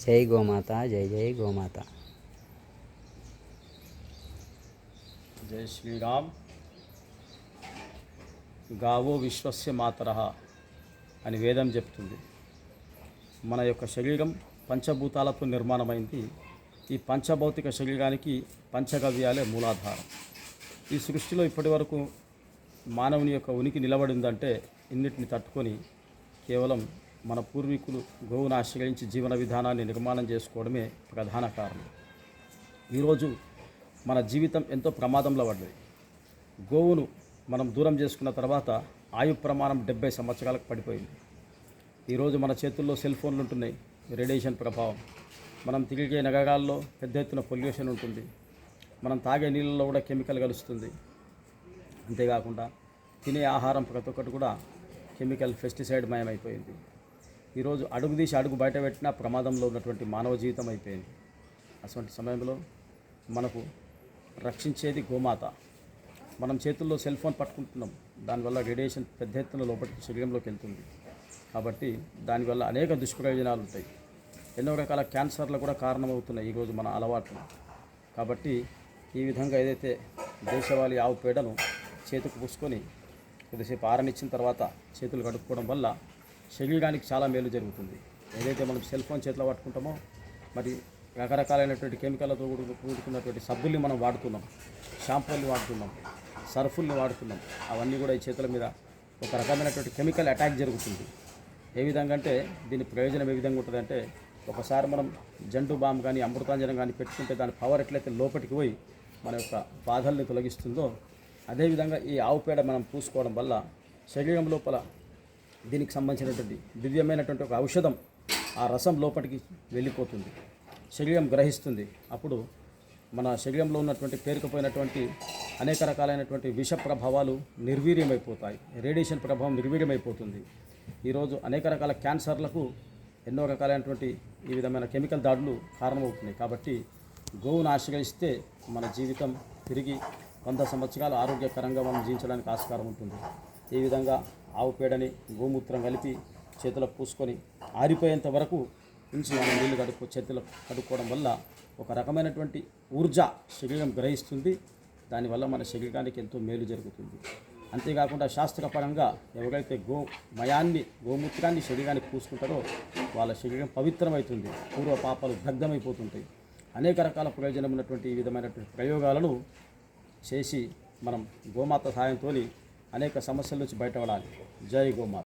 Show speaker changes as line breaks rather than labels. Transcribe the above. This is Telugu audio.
జై గోమాత జై జై గోమాత.
జై శ్రీరామ్. గావో విశ్వస్య మాతర అని వేదం చెప్తుంది. మన యొక్క శరీరం పంచభూతాలతో నిర్మాణమైంది. ఈ పంచభౌతిక శరీరానికి పంచగవ్యాలే మూలాధారం. ఈ సృష్టిలో ఇప్పటి వరకు మానవుని యొక్క ఉనికి నిలబడిందంటే ఇన్నిటిని తట్టుకొని కేవలం మన పూర్వీకులు గోవును ఆశ్రయించి జీవన విధానాన్ని నిర్మాణం చేసుకోవడమే ప్రధాన కారణం. ఈరోజు మన జీవితం ఎంతో ప్రమాదంలో పడ్డది. గోవును మనం దూరం చేసుకున్న తర్వాత ఆయు ప్రమాణం డెబ్బై సంవత్సరాలకు పడిపోయింది. ఈరోజు మన చేతుల్లో సెల్ ఫోన్లు ఉంటున్నాయి. రేడియేషన్ ప్రభావం. మనం తిరిగే నగరాల్లో పెద్ద ఎత్తున పొల్యూషన్ ఉంటుంది. మనం తాగే నీళ్ళలో కూడా కెమికల్ కలుస్తుంది. అంతేకాకుండా తినే ఆహారం ప్రతి ఒక్కటి కూడా కెమికల్ పెస్టిసైడ్ మయమైపోయింది. ఈరోజు అడుగు తీసి అడుగు బయట పెట్టిన ప్రమాదంలో ఉన్నటువంటి మానవ జీవితం అయిపోయింది. అటువంటి సమయంలో మనకు రక్షించేది గోమాత. మనం చేతుల్లో సెల్ ఫోన్ పట్టుకుంటున్నాం. దానివల్ల రేడియేషన్ పెద్ద ఎత్తున లోపలికి శరీరంలోకి వెళ్తుంది. కాబట్టి దానివల్ల అనేక దుష్ప్రయోజనాలు ఉంటాయి. ఎన్నో రకాల క్యాన్సర్లు కూడా కారణమవుతున్నాయి ఈరోజు మన అలవాట్లు. కాబట్టి ఈ విధంగా ఏదైతే దేశవాళీ ఆవు పేడను చేతికి పూసుకొని కొద్దిసేపు ఆరనిచ్చిన తర్వాత చేతులు కడుక్కోవడం వల్ల శరీరానికి చాలా మేలు జరుగుతుంది. ఏదైతే మనం సెల్ ఫోన్ చేతిలో పట్టుకుంటామో మరి రకరకాలైనటువంటి కెమికల్తో కూడుకున్నటువంటి సబ్బుల్ని మనం వాడుతున్నాం. షాంపూల్ని వాడుతున్నాం. సర్ఫుల్ని వాడుతున్నాం. అవన్నీ కూడా ఈ చేతుల మీద ఒక రకమైనటువంటి కెమికల్ అటాక్ జరుగుతుంది. ఏ విధంగా అంటే దీని ప్రయోజనం ఏ విధంగా ఉంటుందంటే ఒకసారి మనం జండు బామ్ కానీ అమృతాంజనం కానీ పెట్టుకుంటే దాని పవర్ ఎట్లయితే లోపలికి పోయి మన యొక్క బాధల్ని తొలగిస్తుందో అదేవిధంగా ఈ ఆవు పేడ మనం పూసుకోవడం వల్ల శరీరం లోపల దీనికి సంబంధించినటువంటి దివ్యమైనటువంటి ఒక ఔషధం ఆ రసం లోపలికి వెళ్ళిపోతుంది. శరీరం గ్రహిస్తుంది. అప్పుడు మన శరీరంలో ఉన్నటువంటి పేరుకుపోయినటువంటి అనేక రకాలైనటువంటి విష ప్రభావాలు నిర్వీర్యమైపోతాయి. రేడియేషన్ ప్రభావం నిర్వీర్యమైపోతుంది. ఈరోజు అనేక రకాల క్యాన్సర్లకు ఎన్నో రకాలైనటువంటి ఈ విధమైన కెమికల్ దాడులు కారణమవుతున్నాయి. కాబట్టి గోవును ఆశ్రయిస్తే మన జీవితం తిరిగి వంద సంవత్సరాలు ఆరోగ్యకరంగా మనం జీవించడానికి ఆస్కారం ఉంటుంది. ఈ విధంగా ఆవు పేడని గోమూత్రం కలిపి చేతులకు పూసుకొని ఆరిపోయేంత వరకు ఉంచి మనం నీళ్ళు కడుక్కో చేతులు కడుక్కోవడం వల్ల ఒక రకమైనటువంటి ఊర్జ శరీరం గ్రహిస్తుంది. దానివల్ల మన శరీరానికి ఎంతో మేలు జరుగుతుంది. అంతేకాకుండా శాస్త్రపరంగా ఎవరైతే గో మయాన్ని గోమూత్రాన్ని శరీరానికి పూసుకుంటారో వాళ్ళ శరీరం పవిత్రమవుతుంది. పూర్వ పాపాలు దగ్ధమైపోతుంటాయి. అనేక రకాల ప్రయోజనం ఉన్నటువంటి ఈ విధమైనటువంటి ప్రయోగాలను చేసి మనం గోమాత సహాయంతో అనేక సమస్యల నుంచి బయటపడాలి. జై గోమాత.